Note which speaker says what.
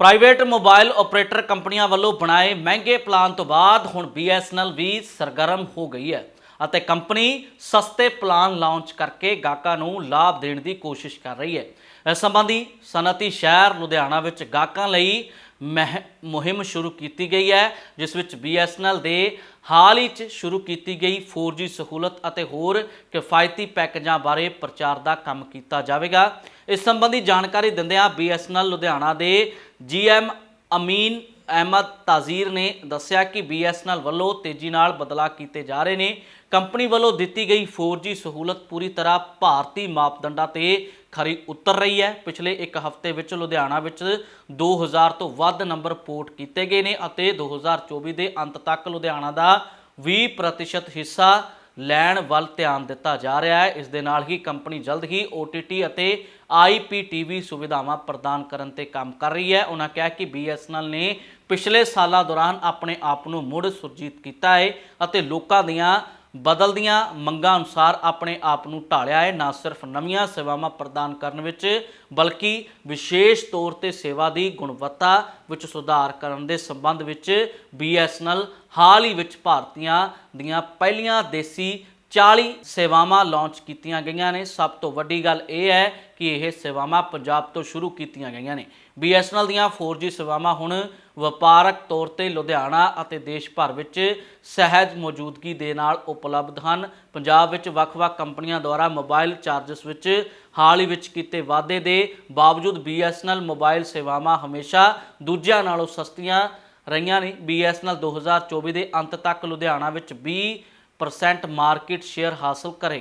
Speaker 1: Private mobile operator ਕੰਪਨੀਆਂ ਵੱਲੋਂ ਬਣਾਏ ਮਹਿੰਗੇ ਪਲਾਨ ਤੋਂ ਬਾਅਦ ਹੁਣ BSNL ਵੀ ਸਰਗਰਮ ਹੋ ਗਈ ਹੈ ਅਤੇ ਕੰਪਨੀ ਸਸਤੇ ਪਲਾਨ ਲਾਂਚ ਕਰਕੇ ਗਾਹਕਾਂ ਨੂੰ ਲਾਭ ਦੇਣ ਦੀ ਕੋਸ਼ਿਸ਼ ਕਰ ਰਹੀ ਹੈ। ਇਸ ਸੰਬੰਧੀ ਸਨਅਤੀ ਸ਼ਹਿਰ ਲੁਧਿਆਣਾ ਵਿੱਚ ਗਾਹਕਾਂ ਲਈ ਮਹਿ- ਮੁਹਿੰਮ ਸ਼ੁਰੂ ਕੀਤੀ ਗਈ ਹੈ, ਜਿਸ ਵਿੱਚ BSNL ਦੇ ਹਾਲ ਹੀ 'ਚ ਸ਼ੁਰੂ ਕੀਤੀ ਗਈ 4G ਸਹੂਲਤ ਅਤੇ ਹੋਰ ਕਿਫਾਇਤੀ ਪੈਕੇਜਾਂ ਬਾਰੇ ਪ੍ਰਚਾਰ ਦਾ ਕੰਮ ਕੀਤਾ ਜਾਵੇਗਾ। ਇਸ ਸੰਬੰਧੀ ਜਾਣਕਾਰੀ ਦਿੰਦਿਆਂ BSNL ਲੁਧਿਆਣਾ ਦੇ GM ਅਮੀਨ ਅਹਿਮਦ ਤਾਜ਼ੀਰ ਨੇ ਦੱਸਿਆ ਕਿ BSNL ਵੱਲੋਂ ਤੇਜ਼ੀ ਨਾਲ ਬਦਲਾਅ ਕੀਤੇ ਜਾ ਰਹੇ ਨੇ। ਕੰਪਨੀ ਵੱਲੋਂ ਦਿੱਤੀ ਗਈ 4G ਸਹੂਲਤ ਪੂਰੀ ਤਰ੍ਹਾਂ ਭਾਰਤੀ ਮਾਪਦੰਡਾਂ ਤੇ ਖਰੀ ਉਤਰ ਰਹੀ ਹੈ। ਪਿਛਲੇ ਇੱਕ ਹਫ਼ਤੇ ਵਿੱਚ ਲੁਧਿਆਣਾ ਵਿੱਚ 2000 ਤੋਂ ਵੱਧ ਨੰਬਰ ਪੋਰਟ ਕੀਤੇ ਗਏ ਨੇ ਅਤੇ 2024 ਦੇ ਅੰਤ ਤੱਕ ਲੁਧਿਆਣਾ ਦਾ 20% ਹਿੱਸਾ ਲੈਣ ਵੱਲ ਧਿਆਨ ਦਿੱਤਾ ਜਾ ਰਿਹਾ ਹੈ। ਇਸ ਦੇ ਨਾਲ ਹੀ ਕੰਪਨੀ ਜਲਦ ਹੀ OTT ਅਤੇ IPTV ਸੁਵਿਧਾਵਾਂ ਪ੍ਰਦਾਨ ਕਰਨ ਤੇ ਕੰਮ ਕਰ ਰਹੀ ਹੈ। ਉਹਨਾਂ ਕਿਹਾ ਕਿ BSNL ਨੇ ਪਿਛਲੇ ਸਾਲਾਂ ਦੌਰਾਨ ਆਪਣੇ ਆਪ ਨੂੰ ਮੁੜ ਸੁਰਜੀਤ ਕੀਤਾ ਹੈ ਅਤੇ ਲੋਕਾਂ ਦੀਆਂ ਬਦਲਦੀਆਂ ਮੰਗਾਂ ਅਨੁਸਾਰ ਆਪਣੇ ਆਪ ਨੂੰ ਢਾਲਿਆ ਹੈ। ਨਾ ਸਿਰਫ ਨਵੀਆਂ ਸੇਵਾਵਾਂ ਪ੍ਰਦਾਨ ਕਰਨ ਵਿੱਚ, ਬਲਕਿ ਵਿਸ਼ੇਸ਼ ਤੌਰ ਤੇ ਸੇਵਾ ਦੀ ਗੁਣਵੱਤਾ ਵਿੱਚ ਸੁਧਾਰ ਕਰਨ ਦੇ ਸੰਬੰਧ ਵਿੱਚ BSNL ਹਾਲ ਹੀ ਵਿੱਚ ਭਾਰਤੀਆਂ ਦੀਆਂ ਪਹਿਲੀਆਂ ਦੇਸੀ 40 ਸੇਵਾਵਾਂ ਲਾਂਚ ਕੀਤੀਆਂ ਗਈਆਂ ਨੇ। ਸਭ ਤੋਂ ਵੱਡੀ ਗੱਲ ਇਹ ਹੈ ਕਿ ਇਹ ਸੇਵਾਵਾਂ ਪੰਜਾਬ ਤੋਂ ਸ਼ੁਰੂ ਕੀਤੀਆਂ ਗਈਆਂ ਨੇ। BSNL ਦੀਆਂ 4G ਸੇਵਾਵਾਂ ਹੁਣ ਵਪਾਰਕ ਤੌਰ ਤੇ ਲੁਧਿਆਣਾ ਅਤੇ ਦੇਸ਼ ਭਰ ਵਿੱਚ ਸਹਿਜ ਮੌਜੂਦਗੀ ਦੇ ਨਾਲ ਉਪਲਬਧ ਹਨ। ਪੰਜਾਬ ਵਿੱਚ ਵੱਖ-ਵੱਖ ਕੰਪਨੀਆਂ ਦੁਆਰਾ ਮੋਬਾਈਲ ਚਾਰਜਸ ਵਿੱਚ ਹਾਲ ਹੀ ਵਿੱਚ ਕੀਤੇ ਵਾਅਦੇ ਦੇ ਬਾਵਜੂਦ BSNL ਮੋਬਾਈਲ ਸੇਵਾਵਾਂ ਹਮੇਸ਼ਾ ਦੂਜਿਆਂ ਨਾਲੋਂ ਸਸਤੀਆਂ ਰਹੀਆਂ ਨੇ। BSNL 2024 ਦੇ ਅੰਤ ਤੱਕ ਲੁਧਿਆਣਾ ਵਿੱਚ 20% ਮਾਰਕੀਟ ਸ਼ੇਅਰ ਹਾਸਲ ਕਰੇਗਾ